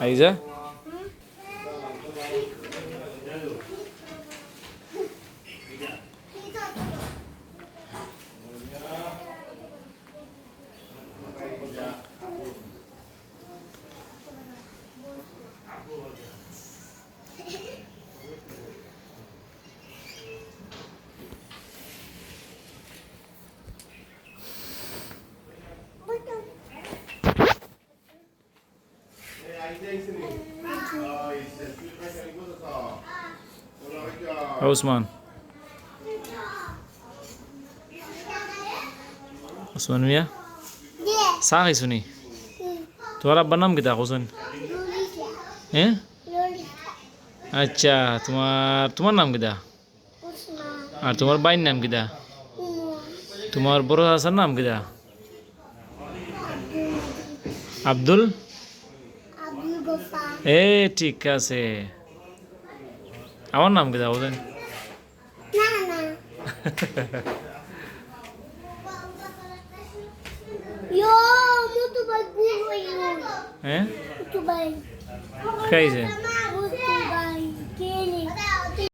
આવી જા Oh, Osman. Osman ya? Sari sini. Tu benam kita Osman. Eh? Acha, tumar tumar nam kita. Osman. Ah, tumar bain nam kita. Tumar boros asan nam kita. Abdul. এ ঠিক আছে আমার নাম কি যাবো জানি হ্যাঁ খাইছে